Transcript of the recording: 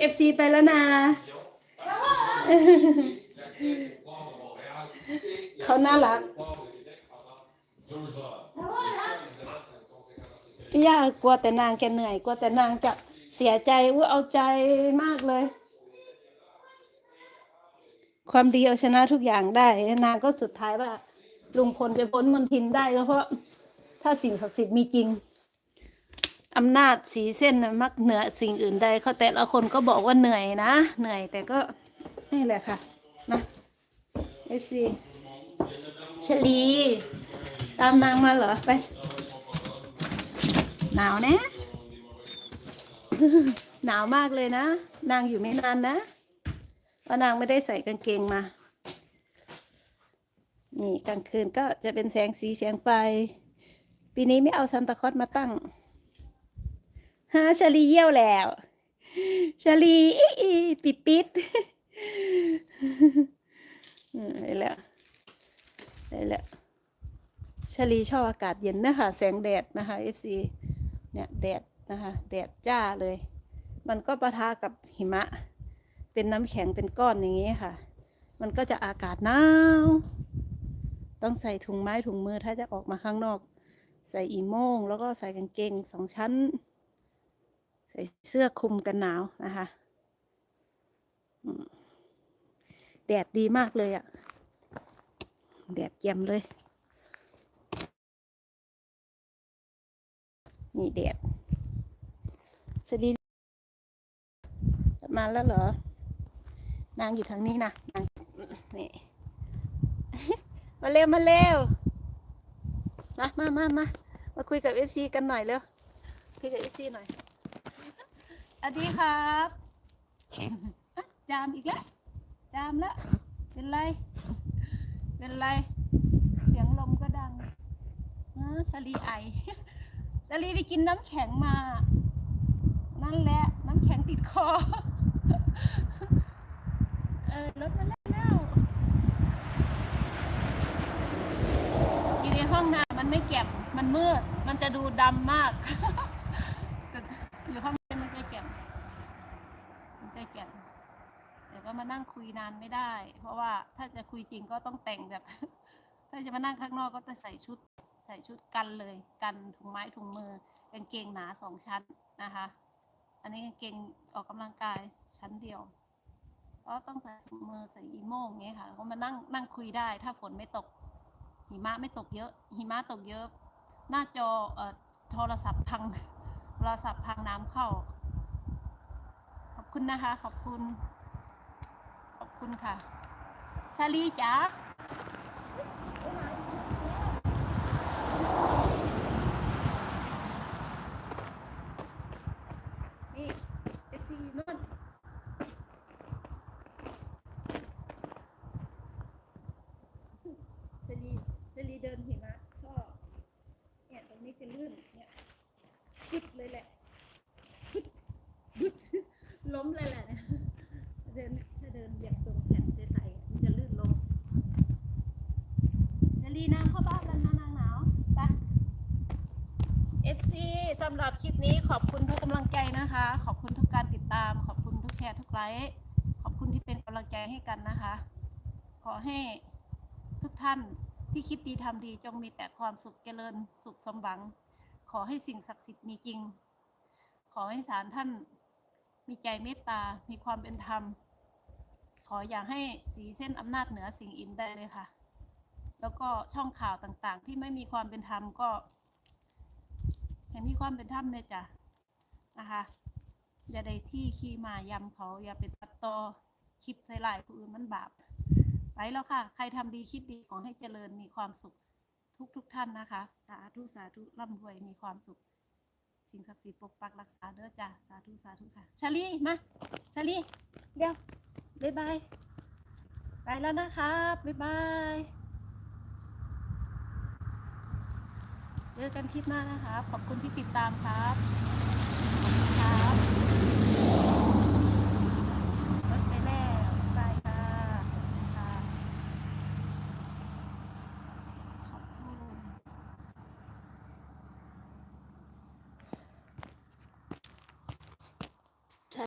เอฟซีไปแล้วนะ เขาน่ารักย่ากลัวแต่นางแกเหนื่อย กลัวแต่นางจะเสียใจว่าเอาใจมากเลย ความดีเอาชนะทุกอย่างได้ นางก็สุดท้ายว่าลุงพลจะพ้นมนทินได้ก็เพราะ ถ้าสิ่งศักดิ์สิทธิ์มีจริง อำนาจสีเส้นมักเหนือสิ่งอื่นใดเขาแต่ละคนก็บอกว่าเหนื่อยนะ เหนื่อยแต่ก็นี่แหละค่ะนะ FC ชลีตามนางมาเหรอ ไป หนาวนะ หนาวมากเลยนะ นางอยู่ไม่นานนะเพราะนางไม่ได้ใส่กางเกงมา นี่กลางคืนก็จะเป็นแสงสีแสงไฟ ปีนี้ไม่เอาซันตาคอสมาตั้ง ฮะชลีเยี่ยวแล้วชลีอีอีปิดปิดได้แล้วได้แล้วชลีชอบอากาศเย็นนะคะแสงแดดนะคะ FC เนี่ยแดดนะคะแดดจ้าเลย มันก็ปะทะกับหิมะ เป็นน้ำแข็งเป็นก้อนอย่างนี้ค่ะ มันก็จะอากาศหนาวต้องใส่ถุงไม้ถุงมือถ้าจะออกมาข้างนอก ใส่อีโม่งแล้วก็ใส่กางเกงสองชั้น ใส่เสื้อคลุมกันหนาวนะคะแดดดีมากเลยอะ่ะ แดดเยี่ยมเลย นี่แดดสวัสดีมาแล้วเหรอ นางอยู่ทางนี้นะนางนี่มาเร็ว มาเร็ว มามามามามาคุยกับเอฟซีกันหน่อยเร็วคุยกับเอฟซีหน่อย สวัสดีครับ จามอีกแล้วจามแล้วเป็นไร เป็นไร เสียงลมก็ดังอ่าชาลีไอชาลีไปกินน้ำแข็งมา นั่นแหละ น้ำแข็งติดคอ เออรถมาแล้วอยู่ในห้องน้ำมันไม่แก็บมันมืด มันจะดูดำมาก แต่อยู่ห้องนี้มันจะแก็บ มันจะแก็บเดี๋ยวก็มานั่งคุยนานไม่ได้ เพราะว่าถ้าจะคุยจริงก็ต้องแต่งแบบ ถ้าจะมานั่งข้างนอกก็จะใส่ชุด ใส่ชุดกันเลย กันถุงไม้ถุงมือกางเกงหนาสองชั้นนะคะ อันนี้กางเกงออกกำลังกายชั้นเดียวก็ต้องใส่ถุงมือใส่อีโม่งอย่างเงี้ยค่ะก็มานั่งนั่งคุยได้ ถ้าฝนไม่ตก หิมะไม่ตกเยอะ หิมะตกเยอะ หน้าจอเอ่อโทรศัพท์พังโทรศัพท์พังน้ำเข้า คุณนะคะ ขอบคุณ ขอบคุณค่ะ ชาลีจ๋านี่เอฟซีนนนชลีชลีเดินหิมะชอบเนี่ยตรงนี้จะลื่นเนี่ยพุดเลยแหละ เลยแหละเนี่ยเดินถ้าเดินอย่างตรงแผ่นใสๆมันจะลื่นลงชลีนางเข้าบ้านแล้วนะนางหนาวไป FC สำหรับคลิปนี้ขอบคุณทุกกำลังใจนะคะ ขอบคุณทุกการติดตาม ขอบคุณทุกแชร์ทุกไลค์ขอบคุณที่เป็นกำลังใจให้กันนะคะ ขอให้ทุกท่านที่คิดดีทำดีจงมีแต่ความสุขเจริญสุขสมหวัง ขอให้สิ่งศักดิ์สิทธิ์มีจริง ขอให้ศาลท่าน มีใจเมตตา มีความเป็นธรรม ขออย่าให้สีเส้นอำนาจเหนือสิ่งอินได้เลยค่ะ แล้วก็ช่องข่าวต่างๆ ที่ไม่มีความเป็นธรรมก็ให้มีความเป็นธรรมเลยจ้ะนะคะ อย่าได้ที่ขี้มายำเขาอย่าเป็นตัดต่อคลิปใส่ลายผู้อื่นมันบาป ไปแล้วค่ะ ใครทำดีคิดดีขอให้เจริญมีความสุขทุกทุกๆท่านนะคะ สาธุ สาธุร่ำรวยมีความสุข สิ่งศักดิ์สิทธิ์ปกปักรักษาเด้อจ้ะสาธุสาธุค่ะชาลีมาชาลีเดี๋ยวบ๊ายบายไปแล้วนะครับบ๊ายบายเจอกันคลิปหน้านะครับ ขอบคุณที่ติดตามครับขอบคุณครับ